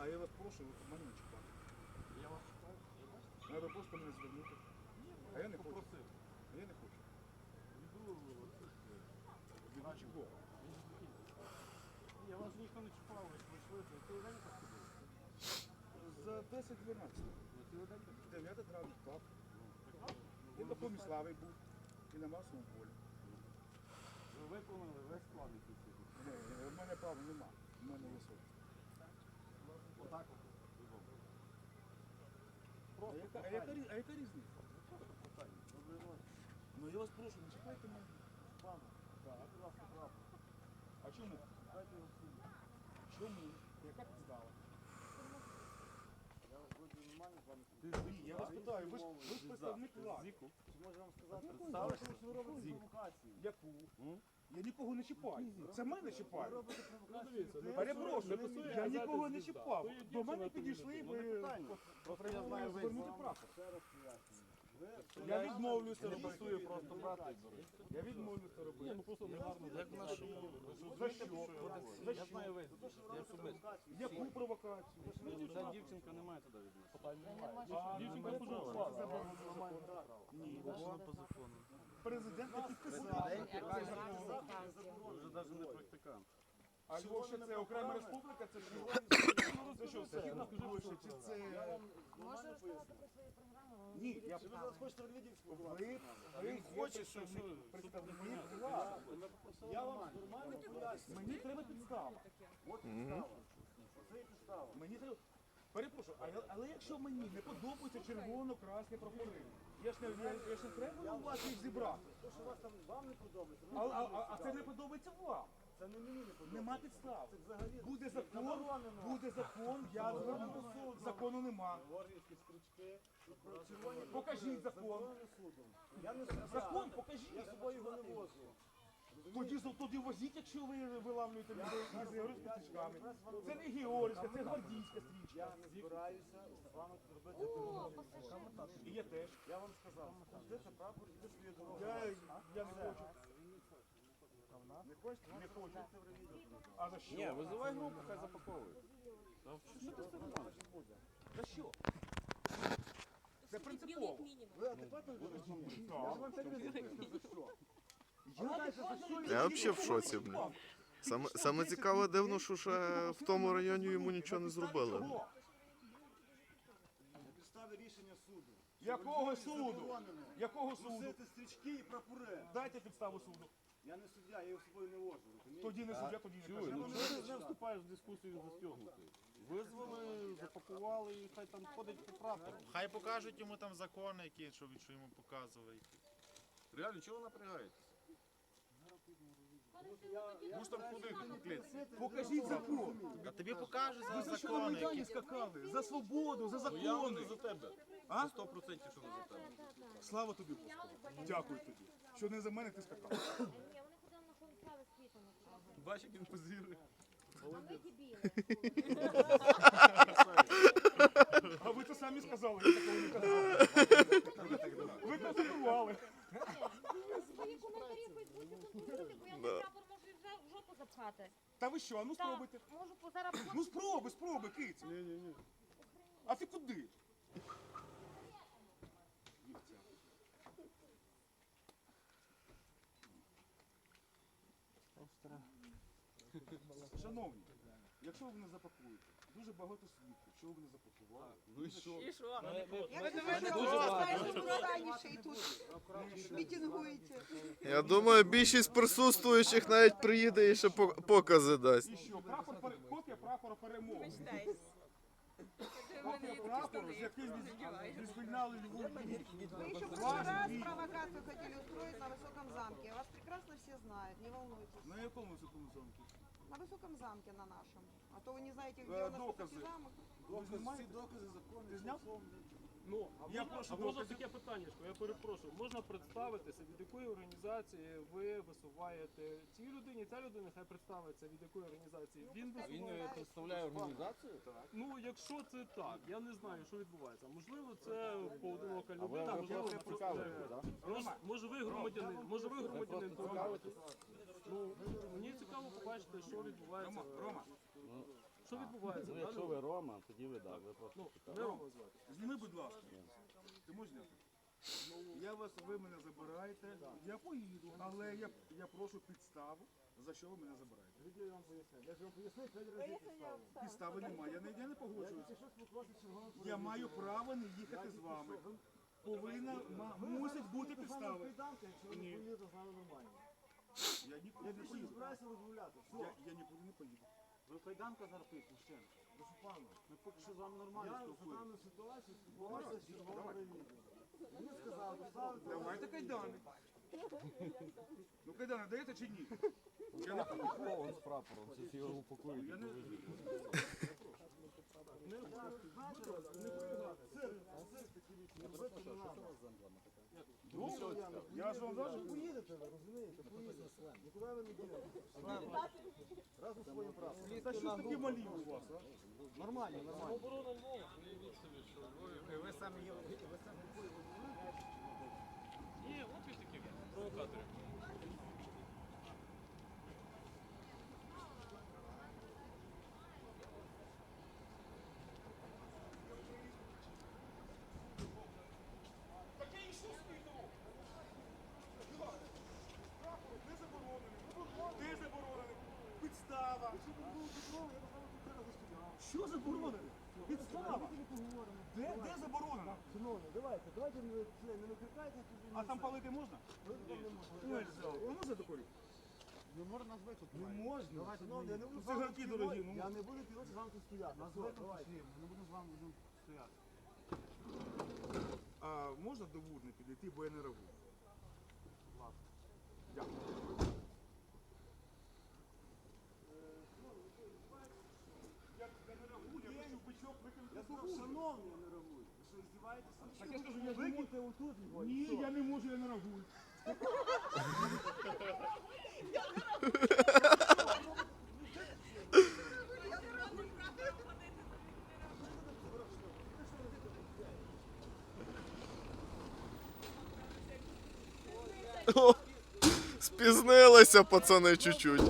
А я вас прошу, от мене не чіпати. Я вас чекаю. Треба просто мене звернути. А я не хочу. Попросив. А я не хочу. Іду Від чого? Ні, вас ніхто не чіпав, ви прийшли. Ви цілий день так ходили? За 10-12. Ви цілий день так 9 травня, так. Прекрасно. І на Поміславі був. І на масовому полі. Ви виконали весь план, який сьогодні. Ні, в мене права нема. У мене є совість. Отак Просто а, яка, різниця? Ну я вас прошу, не чіпайте мене. Пане, будь ласка, правду. А чому? Дайте його суду. Чому? Яка підстава? Я вроді нормально з вами Ні, я вас питаю, ви ж, представник влади. Чи може вам сказати? Представиш, що ви робите провокацію? Яку? Я нікого не чіпаю. Це мене чіпають. робите провокацію. Перепрошую, я нікого не чіпав. До мене підійшли, Ну, питання. Я звернути прапор. Я відмовлюся робити. просто брати. Я відмовлюся робити. ну просто негарно. Як в нашому... За що? За Я знаю весь. Я особисто. Яку провокацію? Ця дівчинка не має туди відносити. Дівчинка ну, пожалуйста. це заборонено законом. Ні, Президент не підписав. Вже навіть не практикант. А Львов ще це окрема республіка, це що? Це що, східна Польща, чи це... Можете розказати про свою програму? Ні, я ви зараз хочете Ви, ви хочете, що ми представники влади. Я вам нормально пояснюю. Мені треба підстава. От підстава. Це і підстава. Мені треба... Перепрошую, але, але якщо мені не подобаються червоно-красні прапори, я ж не, я, я ж не треба у вас їх зібрати. То, що вас там вам не подобається, А, а, а, а це не подобається вам. це не мені не подобається. Нема підстав. Це взагалі Буде закон, заборонено. буде закон, я зверну. Закону нема. Горлівські стрічки, червоні Покажіть закон. заборонено судом. Я не суддя. Закон покажіть. Я з собою його не возу. Тоді, тоді возіть, якщо ви вилавлюєте людей із георгійськими стрічками. Це не георгійська, це гвардійська стрічка. Я не збираюся з вами робити О, дорогу. І я теж. Я вам сказав, ждете прапор, іди свою дорогу. Я, я не хочу. Не хочете? Не хочу. Це. А за що? Ні, визивай групу, хай запаковують. Що ти За що? Це принципово. Ви адекватно говорите? Я ж вам так не запитую, за що? Я взагалі в шоці, блін. Саме, саме цікаве дивно, що ще в тому районі йому нічого не зробили. Підставі рішення суду. Якого суду? Якого суду? Носити стрічки і прапори. Дайте підставу суду. Я не суддя, я його з собою не вожу. розумієте? Тоді не суддя, тоді не кажу. ну ти з вступаєш в дискусію застягнутий? Визвали, запакували і хай там ходить по прапору. Хай покажуть йому там закони, які що, що йому показують. Реально, чого напрягаєтесь? Муж куди клець. Покажіть закон. А тобі покажуть Ви за за що на закони, Майдані які скакали? За свободу, за Ну, Я закони. за тебе. А? 100% що не за тебе. Слава тобі, Господи. Дякую тобі. Що не за мене ти скакав. Ні, вони ходили на концерти з квітами. Бачиш, як він позірує. А ми дебіли. А ви це самі сказали, я такого не казав. Ви контролювали. Свої коментарі в Фейсбуці контролюйте, бо я на прапор можу і вже в жопу запхати. Та ви що, а ну Так, спробуйте. можу по- Ну спробуй, спробуй, кицю. Ні, ні, ні. А ти куди? Шановні, якщо ви не запакуєте, дуже багато свідків, що ви не запакували. Ну і що? Я думаю, що ви знаєте, раніше і тут мітингуєте. Я думаю, більшість присутствуючих навіть приїде і ще по- покази дасть. І що, прапор, пере- копія прапора перемоги. Копія прапору, з яким ви- ви звільняли Львов. Вы еще в прошлый раз провокацию хотели устроить на Высоком замке. Вас прекрасно все знают, не волнуйтесь. На якому високому замку? На Высоком замке на нашем. А то вы не знаете, где Э, у нас доказы. высокий замок. Докази, всі докази законні. Ти зняв? Ну, а Я можна, прошу а можна доказів. таке питання, я перепрошую, можна представитися, від якої організації ви висуваєте цій людині, ця людина хай представиться, від якої організації він висуває. представляє організацію? Ну, якщо це так, я не знаю, що відбувається. Можливо, це поодинока А ви людина, ви можливо, просто це цікавитесь, так? Може, може ви громадянин, може ви громадянин. того. Ну, побачити, що відбувається. Рома, Рома, Що відбувається? Ну, якщо ви Рома, тоді ви так, ви просто Ну, Рома звати. Зніми, будь ласка. Ти можеш зняти? Я вас, ви мене забираєте, я поїду, але я, я прошу підставу, за що ви мене забираєте. Я вам поясню. Я ж вам пояснив разів підстави. Підстави немає, я не, я не погоджуюся. Якщо Я маю право не їхати з вами. Повинна, ма- мусить бути підстави. Не Ні. поїдете з нами нормально. Я не поїду. збираюся розмовляти. Все. Я, я нікуди не поїду. Ви кайданка зараз пить, мужчина. Прошу пана. Ми поки що з вами нормально Я за спілкуємося. дану ситуацію спілкувався з черговим ревізором. Мені сказали, доставити. Давайте кайдани. Ну кайдани даєте чи ні? Я не Вон з прапором, це його упакують. Я не... Я ж вам даже Поїдете ви, розумієте? Поїдете. Нікуди ви не дінете. Разом з своїм правом. Та що ж такі малі у вас, а? Нормально, нормально. Ні, от ви такі провокатори. Так я і що спійду? Де заборонений? Де заборонений? Підстава. Що заборонено? Підстава. Де, де заборонено? Шановні, давайте, давайте не, це, не викликайте. тут А там палити можна? Ой, А можна такої? Не можна назвати тут. Не можна. Давайте, шановні, я не буду Ну, з вами спілкуватися. дорогі, ну. Я не буду півроці з вами тут стояти. Все, Назвати давайте. пішли, ми не будемо з вами будемо стояти. А можна до Вудни підійти, бо я не реагую? Дякую. шановні, я не реагую. Ви що, здіваєтеся? Так я скажу, я Ви викину. будете отут його. і Ні, все. я не можу, я не реагую. О, спізнилися пацани чуть-чуть.